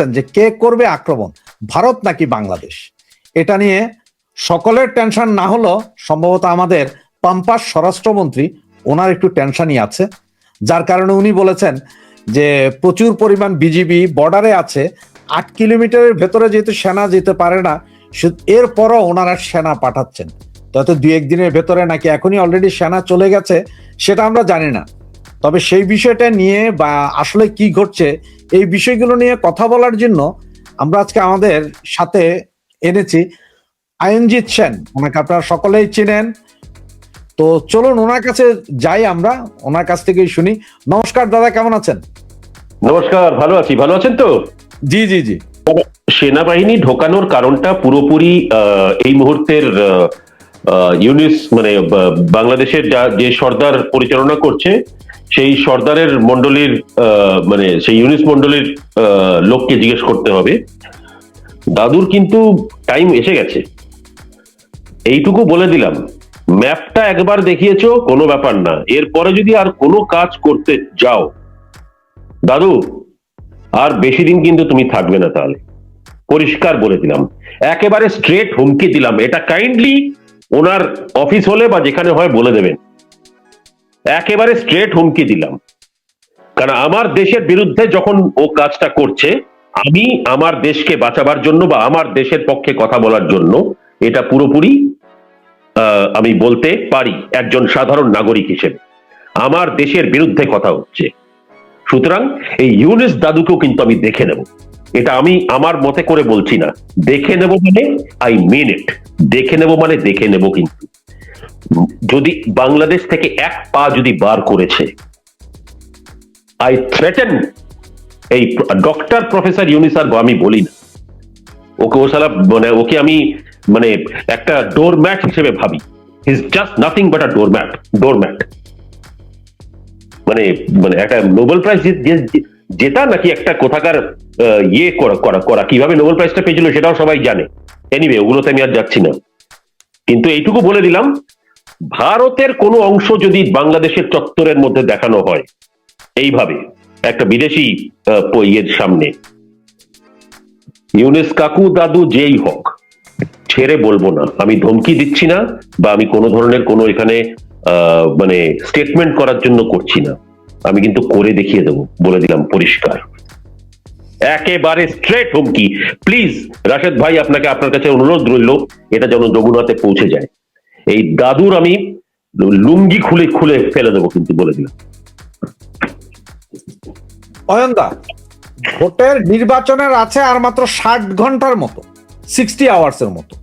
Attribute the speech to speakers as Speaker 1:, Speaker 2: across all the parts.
Speaker 1: রেখেছেন যে কে করবে আক্রমণ? ভারত নাকি বাংলাদেশ? এটা নিয়ে সকলের টেনশন না হলো সম্ভবত আমাদের পাম্পাস স্বরাষ্ট্রমন্ত্রী, ওনার একটু টেনশনই আছে। যার কারণে উনি বলেছেন যে প্রচুর পরিমাণ বিজিবি বর্ডারে আছে, আট কিলোমিটারের ভেতরে যেহেতু সেনা যেতে পারে না এরপরও ওনারা সেনা পাঠাচ্ছেন। তত দু একদিনের ভেতরে নাকি এখনই অলরেডি সেনা চলে গেছে, সেটা আমরা জানি না। তবে সেই বিষয়টা নিয়ে বা আসলে কি ঘটছে এই বিষয়গুলো নিয়ে কথা বলার জন্য আমরা আজকে আমাদের সাথে এনেছি আয়নজিৎ সেন। ওনাকে আপনারা সকলেই চিনেন। তো চলুন ওনার কাছে যাই আমরা ওনার কাছ থেকেই শুনি। নমস্কার দাদা কেমন আছেন?
Speaker 2: নমস্কার ভালো আছি। ভালো আছেন তো?
Speaker 1: জি জি জি।
Speaker 2: সেনাবাহিনী ঢোকানোর কারণটা পুরোপুরি এই মুহূর্তের ইউনিস মানে বাংলাদেশের যা- যে সর্দার পরিচালনা করছে সেই সর্দারের মন্ডলীর মানে সেই ইউনিস মন্ডলীর লোককে জিজ্ঞেস করতে হবে। দাদুর কিন্তু টাইম এসে গেছে। এইটুকু বলে দিলাম। ম্যাপটা একবার দেখিয়েছো, কোনো ব্যাপার না। এরপরে যদি আর কোনো কাজ করতে যাও, দাদু, আর বেশি দিন কিন্তু তুমি থাকবে না তাহলে। পরিষ্কার বলে দিলাম। একেবারে স্ট্রেট হুমকি দিলাম। এটা কাইন্ডলি ওনার অফিস হলে বা যেখানে হয় বলে দেবেন। একেবারে স্ট্রেট হুমকি দিলাম। কারণ আমার দেশের বিরুদ্ধে যখন ও কাজটা করছে, আমি আমার দেশকে বাঁচাবার জন্য বা আমার দেশের পক্ষে কথা বলার জন্য এটা পুরোপুরি আমি বলতে পারি একজন সাধারণ নাগরিক হিসেবে। আমার দেশের বিরুদ্ধে কথা হচ্ছে। সুতরাং এই ইউনিস দাদুকেও কিন্তু আমি দেখে নেব। এটা আমি আমার মতে করে বলছি না। দেখে নেব মানে আই মিন ইট দেখে নেব মানে দেখে নেব কিন্তু। যদি বাংলাদেশ থেকে এক পা যদি বার করেছে আই থ্রেটেন এই ডক্টর প্রফেসর ইউনিসার আমি বলি না। ওকে ও সালা মানে ওকে আমি মানে একটা ডোর ম্যাট হিসেবে ভাবি। Is just nothing but a door mat door mat মানে মানে একটা নোবেল প্রাইজ জেতা নাকি একটা কোথাকার ইয়ে করা করা কীভাবে নোবেল প্রাইজটা পেয়েছিল সেটাও সবাই জানে। এনিওয়ে ওগুলোতে আমি আর যাচ্ছি না। কিন্তু এইটুকু বলে দিলাম ভারতের কোনো অংশ যদি বাংলাদেশের চত্বরের মধ্যে দেখানো হয়, এইভাবে একটা বিদেশি ইয়ের সামনে। ইউনেস কাকু দাদু যেই হোক, ছেড়ে বলব না। আমি ধমকি দিচ্ছি না বা আমি কোনো ধরনের কোনো এখানে মানে স্টেটমেন্ট করার জন্য করছি না। আমি কিন্তু করে দেখিয়ে দেবো, বলে দিলাম পরিষ্কার। একেবারে স্ট্রেট হুমকি। প্লিজ রাশেদ ভাই, আপনাকে আপনার কাছে অনুরোধ রইল, এটা যেন রঘুনাথে পৌঁছে যায়। এই দাদুর আমি লুঙ্গি খুলে খুলে ফেলে দেবো কিন্তু বলে দিলাম।
Speaker 1: অয়নদা, ভোটের নির্বাচনের আছে আর মাত্র ষাট ঘণ্টার মতো সিক্সটি আওয়ার্স এর মতো।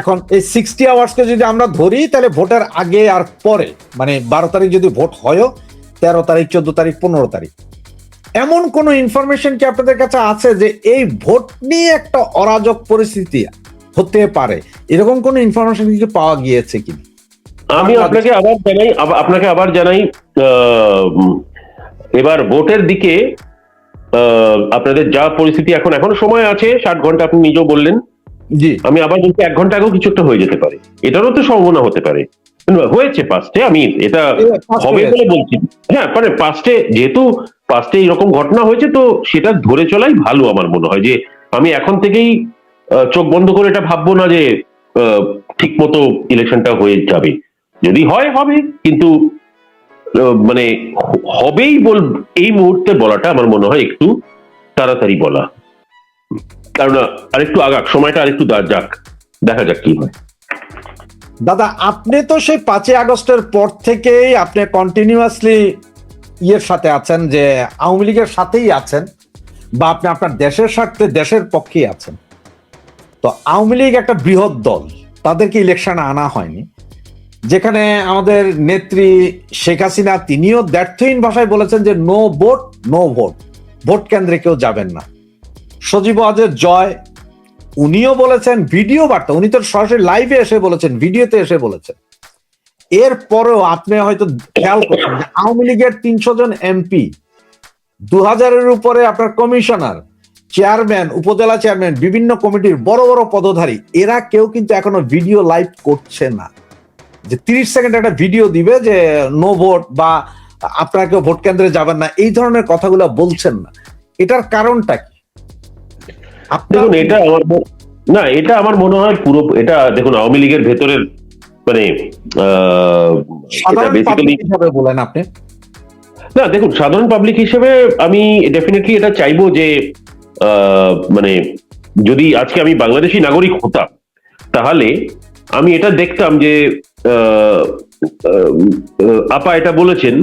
Speaker 1: এখন এই সিক্সটি আওয়ার্সকে যদি আমরা ধরি, তাহলে ভোটের আগে আর পরে মানে বারো তারিখ যদি ভোট হয়ও, তেরো তারিখ, চোদ্দ তারিখ, পনেরো তারিখ। এমন কোন ইনফরমেশন কি আপনাদের কাছে আছে যে এই ভোট নিয়ে একটা অরাজক পরিস্থিতি হতে পারে। এরকম কোন ইনফরমেশন কি পাওয়া গিয়েছে কিনা?
Speaker 2: আমি আপনাকে আবার জানাই আপনাকে আবার জানাই এবার ভোটের দিকে আপনাদের যা পরিস্থিতি এখন এখনও সময় আছে ষাট ঘণ্টা আপনি নিজেও বললেন।
Speaker 1: জি।
Speaker 2: আমি আবার বলছি এক ঘণ্টা আগেও কিছু একটা হয়ে যেতে পারে। এটারও তো সম্ভাবনা হতে পারে। হয়েছে পাস্টে আমি এটা হবে বলে বলছি। হ্যাঁ মানে পাস্টে যেহেতু পাস্টে এরকম ঘটনা হয়েছে তো সেটা ধরে চলাই ভালো আমার মনে হয় যে আমি এখন থেকেই চোখ বন্ধ করে এটা ভাববো না যে ঠিক মতো ইলেকশনটা হয়ে যাবে। যদি হয়, হবে। কিন্তু মানে হবেই বল, এই মুহূর্তে বলাটা আমার মনে হয় একটু তাড়াতাড়ি বলা। কারণ আরেকটু আগাক, সময়টা আরেকটু যাক। দেখা যাক কি হয়।
Speaker 1: দাদা, আপনি তো সেই পাঁচই আগস্টের পর থেকেই আপনি কন্টিনিউয়াসলি ইয়ের সাথে আছেন যে, আওয়ামী লীগের সাথেই আছেন বা আপনি আপনার দেশের স্বার্থে, দেশের পক্ষেই আছেন। তো আওয়ামী লীগ একটা বৃহৎ দল। তাদেরকে ইলেকশনে আনা হয়নি। যেখানে আমাদের নেত্রী শেখ হাসিনা, তিনিও ব্যর্থহীন ভাষায় বলেছেন যে no vote no vote vote কেন্দ্রে কেউ যাবেন না। সজীব ওয়াজের জয়, উনিও বলেছেন, ভিডিও বার্তা, উনি তো সরাসরি লাইভে এসে বলেছেন, ভিডিওতে এসে বলেছেন। এরপরেও আপনি হয়তো খেয়াল করছেন আওয়ামী লীগের তিনশো জন এমপি দু হাজারের উপরে আপনার কমিশনার চেয়ারম্যান উপজেলা চেয়ারম্যান বিভিন্ন কমিটির বড় বড় পদধারী এরা কেউ কিন্তু এখনও ভিডিও লাইভ করছে না। যে তিরিশ সেকেন্ড একটা ভিডিও দিবে যে নো ভোট বা আপনারা কেউ ভোট কেন্দ্রে যাবেন না এই ধরনের কথাগুলো বলছেন না। এটার কারণটা কি?
Speaker 2: দেখুন এটা আমার না এটা আমার মনে হয় পুরো এটা দেখুন আওয়ামী লীগের ভেতরের মানে
Speaker 1: বলেন আপনি।
Speaker 2: না দেখুন সাধারণ পাবলিক হিসেবে আমি ডেফিনেটলি এটা চাইব যে মানে যদি আজকে আমি বাংলাদেশি নাগরিক হতাম তাহলে আমি এটা দেখতাম যে আপা এটা বলেছেন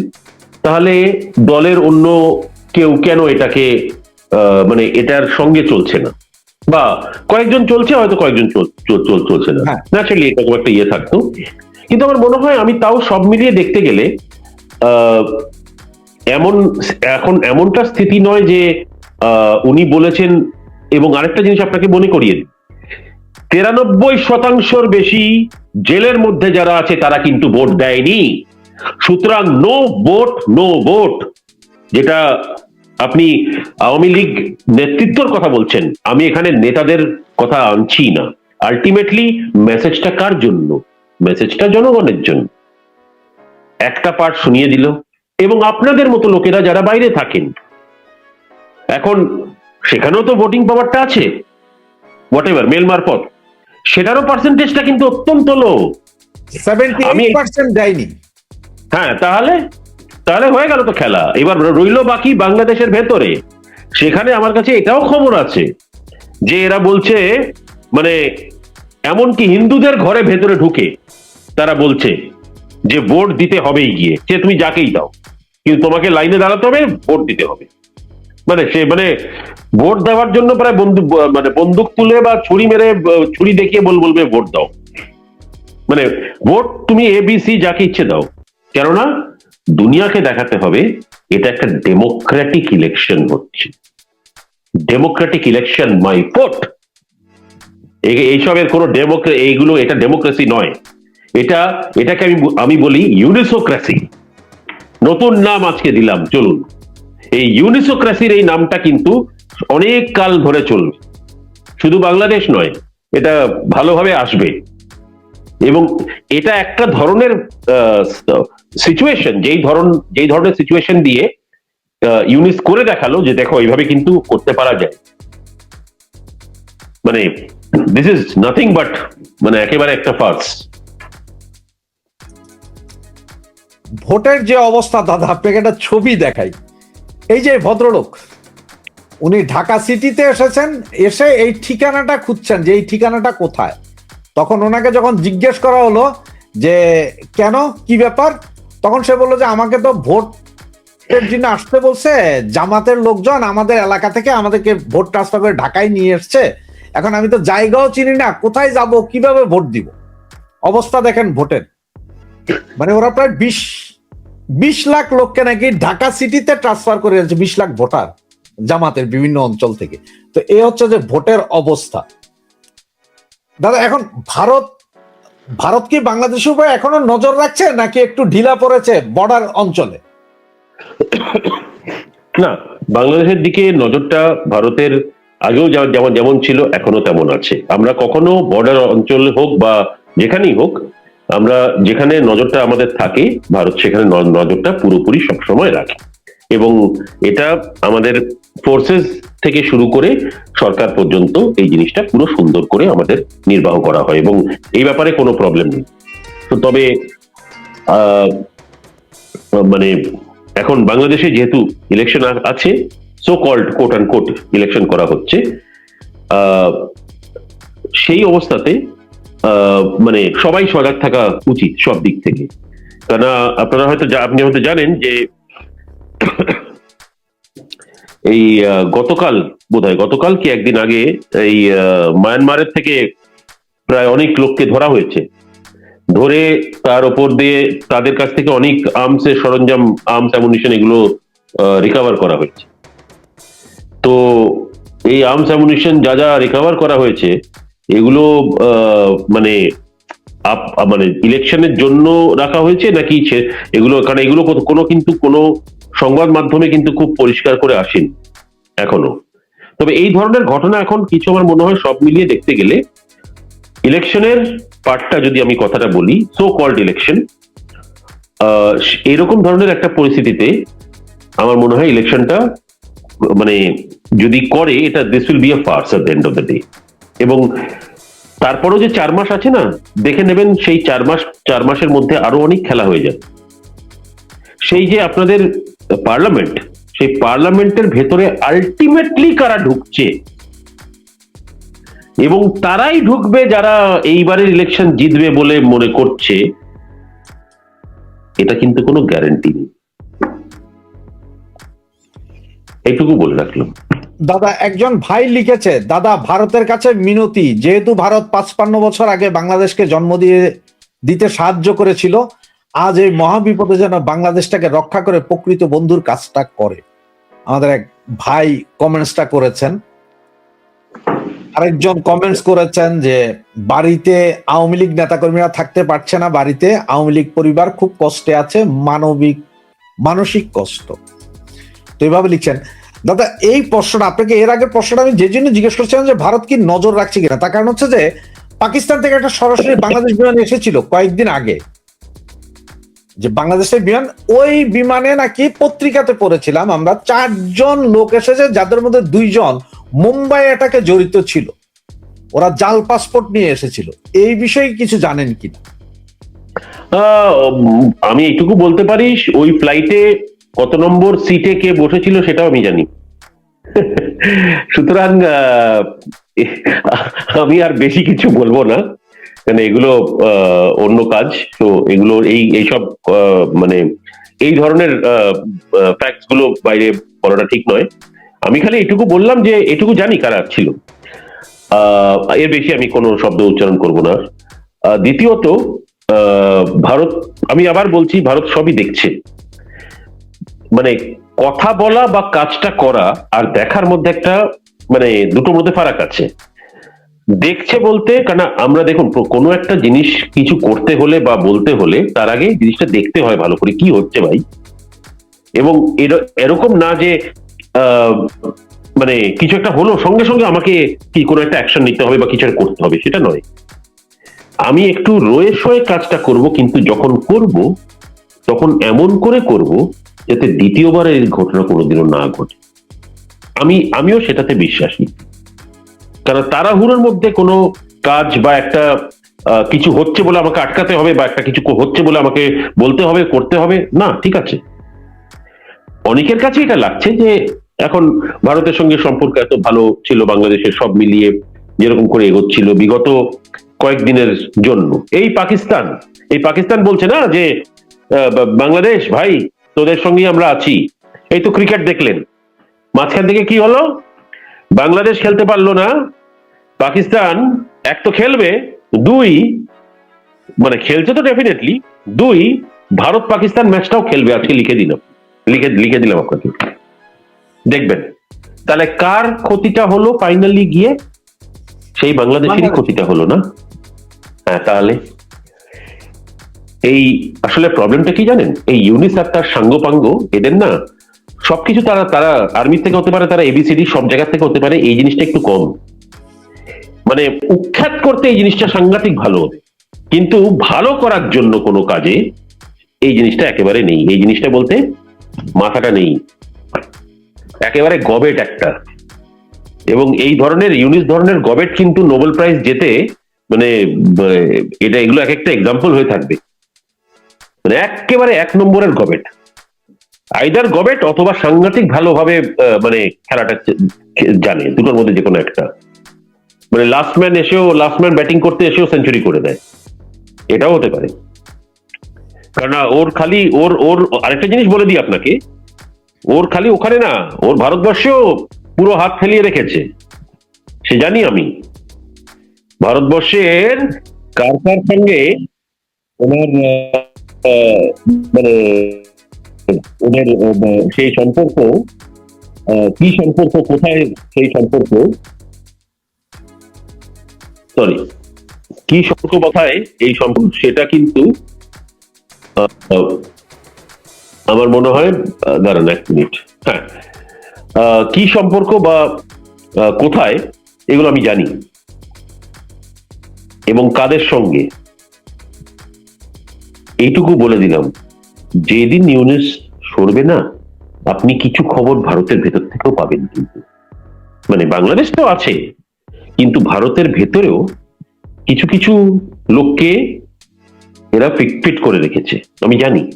Speaker 2: তাহলে দলের অন্য কেউ কেন এটাকে মানে এটার সঙ্গে চলছে না? বা কয়েকজন চলছে হয়তো কয়েকজন চল- চল- চল- চলছে না। ন্যাচারালি এরকম একটা ইয়ে থাকতো। কিন্তু আমার মনে হয় আমি তাও সব মিলিয়ে দেখতে গেলে আহ, এমন এখন এমনটা স্থিতি নয় যে উনি বলেছেন, এবং আরেকটা জিনিস আপনাকে মনে করিয়ে দিই। তিরানব্বই শতাংশর বেশি জেলের মধ্যে যারা আছে, তারা কিন্তু ভোট দেয়নি। সুতরাং নো ভোট নো ভোট যেটা আপনি আওয়ামী লীগ নেতৃত্বর কথা বলছেন, আমি এখানে নেতাদের কথা আনছি না। আলটিমেটলি মেসেজটা কার জন্য? মেসেজটা জনগণের জন্য। একটা পার্ট শুনিয়ে দিল, এবং আপনাদের মতো লোকেরা যারা বাইরে থাকেন এখন সেখানেও তো ভোটিং পাওয়ারটা আছে। হোয়াট এভার মেল মারফত। সেটারও পার্সেন্টেজটা কিন্তু অত্যন্ত লো
Speaker 1: দেয়নি।
Speaker 2: হ্যাঁ তাহলে তাহলে হয়ে গেল তো খেলা। এবার রইল বাকি বাংলাদেশের ভেতরে। সেখানে আমার কাছে এটাও খবর আছে যে এরা বলছে মানে এমনকি হিন্দুদের ঘরে ভেতরে ঢুকে তারা বলছে যে ভোট দিতে হবেই গিয়ে। সে তুমি যাকেই দাও। কিন্তু তোমাকে লাইনে দাঁড়াতে হবে ভোট দিতে হবে। মানে সে মানে ভোট দেওয়ার জন্য প্রায় বন্দুক মানে বন্দুক তুলে বা ছুরি মেরে ছুরি দেখিয়ে বল বলবে ভোট দাও। মানে ভোট তুমি এ বি যাকে ইচ্ছে দাও। কেননা দুনিয়াকে দেখাতে হবে, এটা একটা ডেমোক্রেটিক ইলেকশন হচ্ছে। ডেমোক্রেটিক ইলেকশন মাই ভোট এইসবের কোনো ডেমোক্রে এইগুলো, এটা ডেমোক্রেসি নয়। এটা, এটাকে আমি আমি বলি ইউনিসোক্রেসি নতুন নাম আজকে দিলাম, চলুন। এই ইউনিসোক্রাসির এই নামটা কিন্তু অনেক কাল ধরে চলবে। শুধু বাংলাদেশ নয়, এটা ভালোভাবে আসবে। এবং এটা একটা ধরনের সিচুয়েশন যেই ধরন, যেই ধরনের সিচুয়েশন দিয়ে ইউনিস করে দেখাল যে দেখো, এইভাবে কিন্তু করতে পারা যায়। মানে দিস ইজ নাথিং বাট মানে একেবারে একটা ফার্স
Speaker 1: ভোটের যে অবস্থা, দাদা, আপনাকে একটা ছবি দেখাই। এই যে ভদ্রলোক, উনি ঢাকা সিটিতে এসেছেন, এসে এই ঠিকানাটা খুঁজছেন যে এই ঠিকানাটা কোথায়। তখন ওনাকে যখন জিজ্ঞেস করা হলো যে, কেন? কি ব্যাপার? তখন সে বলল যে, আমাকে তো ভোটের জন্য আসতে বলছে, জামাতের লোকজন আমাদের এলাকা থেকে আমাদেরকে ভোট ট্রান্সফার করে ঢাকায় নিয়ে এসছে। এখন আমি তো জায়গাও চিনি না, কোথায় যাব, কীভাবে ভোট দিব? অবস্থা দেখেন ভোটের। মানে ওরা প্রায় বিশ বিশ লাখ লোককে নাকি ঢাকা সিটিতে ট্রান্সফার করে যাচ্ছে বিশ লাখ ভোটার জামাতের বিভিন্ন অঞ্চল থেকে। তো এই হচ্ছে যে ভোটের অবস্থা। দাদা, এখন ভারত ভারত কি বাংলাদেশের উপরে এখনও নজর রাখছে, নাকি একটু ঢিলা পড়েছে বর্ডার অঞ্চলে?
Speaker 2: না, বাংলাদেশের দিকে নজরটা ভারতের আগেও যেমন যেমন ছিল, এখনও তেমন আছে। আমরা কখনো বর্ডার অঞ্চল হোক বা যেখানেই হোক আমরা যেখানে নজরটা আমাদের থাকে, ভারত সেখানে নজরটা পুরোপুরি সবসময় রাখে। এবং এটা আমাদের ফোর্সেস থেকে শুরু করে সরকার পর্যন্ত এই জিনিসটা পুরো সুন্দর করে আমাদের নির্বাহ করা হয় এবং এই ব্যাপারে কোনো প্রবলেম নেই। তো তবে মানে এখন বাংলাদেশে যেহেতু ইলেকশন আছে so called quote and quote election করা হচ্ছে সেই অবস্থাতে মানে সবাই সজাগ থাকা উচিত সব দিক থেকে। কেননা আপনারা হয়তো আপনি হয়তো জানেন যে এই গতকাল বোধহয়, গতকাল কি একদিন আগে এই মায়ানমারের থেকে প্রায় অনেক লোককে ধরা হয়েছে। ধরে তার ওপর দিয়ে তাদের কাছ থেকে অনেক আর্মসের সরঞ্জাম আর্মস অ্যামুনিশন এগুলো রিকভার করা হয়েছে। তো এই আর্মস অ্যামুনিশন যা যা রিকভার করা হয়েছে এগুলো মানে আপ- মানে ইলেকশনের জন্য রাখা হয়েছে নাকি এগুলো, কারণ এগুলো কোনো- কোনো কিন্তু কোনো সংবাদ মাধ্যমে কিন্তু খুব পরিষ্কার করে আসেনি, এখনও। তবে এই ধরনের ঘটনা এখন কিছু আমার মনে হয় সব মিলিয়ে দেখতে গেলে, ইলেকশনের পার্টটা যদি আমি কথাটা বলি সো কল্ড ইলেকশন এরকম ধরনের একটা পরিস্থিতিতে আমার মনে হয় ইলেকশনটা মানে যদি করে, এটা this will be a farce at the end of the day এবং তারপরেও যে চার মাস আছে না, দেখে নেবেন সেই চার মাস, চার মাসের মধ্যে আরও অনেক খেলা হয়ে যায় সেই যে আপনাদের পার্লামেন্ট, সেই পার্লামেন্টের ভেতরে আলটিমেটলি কারা ঢুকছে? এবং তারাই ঢুকবে যারা এইবারের ইলেকশন জিতবে বলে মনে করছে, এটা কিন্তু কোনো গ্যারান্টি নেই। এইটুকু বলে রাখলাম।
Speaker 1: দাদা, একজন ভাই লিখেছে, দাদা, ভারতের কাছে মিনতি। যেহেতু ভারত পাঁচপান্ন বছর আগে বাংলাদেশকে জন্ম দিয়ে, দিতে সাহায্য করেছিল, আজ এই মহাবিপদে যেন বাংলাদেশটাকে রক্ষা করে প্রকৃত বন্ধুর কাজটা করে। আমাদের এক ভাই কমেন্টসটা করেছেন। আরেকজন কমেন্টস করেছেন যে, বাড়িতে আওয়ামী লীগ নেতাকর্মীরা থাকতে পারছে না বাড়িতে। আওয়ামী লীগ পরিবার খুব কষ্টে আছে, মানবিক, মানসিক কষ্ট। তো এইভাবে লিখছেন দাদা এই প্রশ্নটা আপনাকে এর আগের প্রশ্নটা আমি যে জন্য জিজ্ঞেস করছিলাম যে ভারত কি নজর রাখছে কিনা তার কারণ হচ্ছে যে পাকিস্তান থেকে একটা সরাসরি বাংলাদেশ বিমান এসেছিল কয়েকদিন আগে। যে বাংলাদেশের বিমান ওই বিমানে নাকি পত্রিকাতে পড়েছিলাম আমরা চারজন লোক এসেছে যাদের মধ্যে দুইজন মুম্বাই এটাকে জড়িত ছিল। ওরা জাল পাসপোর্ট নিয়ে এসেছিল। এই বিষয়ে কিছু জানেন
Speaker 2: আহ, আমি এইটুকু বলতে পারি ওই ফ্লাইটে কত নম্বর সিটে কে বসেছিল সেটাও আমি জানি। সুতরাং আমি আর বেশি কিছু বলব না। কারণ এগুলো আহ, অন্য কাজ। তো এগুলো এই এইসব মানে এই ধরনের ফ্যাক্টসগুলো বাইরে বলাটা ঠিক নয়। আমি খালি এটুকু বললাম যে এটুকু জানি কারা ছিল। এর বেশি আমি কোনো শব্দ উচ্চারণ করব না। দ্বিতীয়ত ভারত আমি আবার বলছি ভারত সবই দেখছে। মানে কথা বলা বা কাজটা করা আর দেখার মধ্যে একটা মানে দুটোর মধ্যে ফারাক আছে। দেখছে বলতে, কারণ আমরা দেখুন কোনো একটা জিনিস কিছু করতে হলে বা বলতে হলে তার আগে জিনিসটা দেখতে হয় ভালো করে, কি হচ্ছে ভাই? এবং এর- এরকম না যে মানে কিছু একটা হলো, সঙ্গে সঙ্গে আমাকে কি কোনো একটা অ্যাকশন নিতে হবে বা কিছু একটা করতে হবে, সেটা নয়। আমি একটু রয়ে সয়ে কাজটা করব, কিন্তু যখন করব, তখন এমন করে করব যাতে দ্বিতীয়বার এই ঘটনা কোনোদিনও না ঘটে। আমি, আমিও সেটাতে বিশ্বাসী। কারণ তাড়াহুড়োর মধ্যে কোনো কাজ বা একটা কিছু হচ্ছে বলে আমাকে আটকাতে হবে বা একটা কিছু হচ্ছে বলে আমাকে বলতে হবে, করতে হবে, না, ঠিক আছে। অনেকের কাছে এটা লাগছে যে এখন ভারতের সঙ্গে সম্পর্ক এত ভালো ছিল, বাংলাদেশের সব মিলিয়ে যেরকম করে এগোচ্ছিল বিগত কয়েকদিনের জন্য। এই পাকিস্তান এই পাকিস্তান বলছে না যে বাংলাদেশ ভাই তোদের সঙ্গে আমরা আছি। এই তো ক্রিকেট দেখলেন। মাঝখান থেকে কি হলো? বাংলাদেশ খেলতে পারল না। পাকিস্তান এক তো খেলবে দুই মানে খেলছে তো ডেফিনেটলি দুই ভারত পাকিস্তান ম্যাচটাও খেলবে আজকে লিখে দিলাম লিখে লিখে দিলাম আপনাকে। দেখবেন। তাহলে কার ক্ষতিটা হলো ফাইনালি গিয়ে? সেই বাংলাদেশেরই ক্ষতিটা হলো না? হ্যাঁ তাহলে এই আসলে প্রবলেমটা কি জানেন? এই ইউনিস তার সাঙ্গপাঙ্গ, এদের না সবকিছু তারা তারা আর্মি থেকে হতে পারে, তারা এবিসিডি সব জায়গা থেকে হতে পারে, এই জিনিসটা একটু কম। মানে উখ্যাত করতে এই জিনিসটা সাংঘাতিক ভালো। কিন্তু ভালো করার জন্য কোনো কাজে এই জিনিসটা একেবারে নেই। এই জিনিসটা বলতে মাথাটা নেই। একেবারে গবেট একটা। এবং এই ধরনের, ইউনিস ধরনের গবেট কিন্তু নোবেল প্রাইজ যেতে মানে এটা এগুলো এক একটা এক্সাম্পল হয়ে থাকবে। মানে একেবারে এক নম্বরের গবেট। আইদার গবেট অথবা সাংঘাতিক ভালোভাবে মানে খেলাটা জানে, দুটোর মধ্যে যে কোনো একটা। মানে লাস্ট ম্যান এসেও লাস্ট ম্যান ব্যাটিং করতে এসেও সেঞ্চুরি করে দেয়। এটাও হতে পারে। কারণ ওর খালি, ওর ওর আরেকটা জিনিস বলে দিই আপনাকে। ওর খালি ওখানে না, ওর ভারতবর্ষেও পুরো হাত ফেলিয়ে রেখেছে। সে জানি আমি। ভারতবর্ষের কার কার সঙ্গে ওনার মানে ওদের সেই সম্পর্ক কি সম্পর্ক, কোথায় সেই সম্পর্ক? সরি কি সম্পর্ক কোথায় এই সম্পর্ক, সেটা কিন্তু আমার মনে হয় দাঁড়ান এক মিনিট। হ্যাঁ। কি সম্পর্ক বা কোথায়, এগুলো আমি জানি। এবং কাদের সঙ্গে? এইটুকু বলে দিলাম। যেদিন ইউনেস সরবে না, আপনি কিছু খবর ভারতের ভেতর থেকেও পাবেন কিন্তু। মানে বাংলাদেশ তো আছে, কিন্তু ভারতের ভেতরেও কিছু কিছু লোককে এরা ফিট করে রেখেছে। আমি জানি।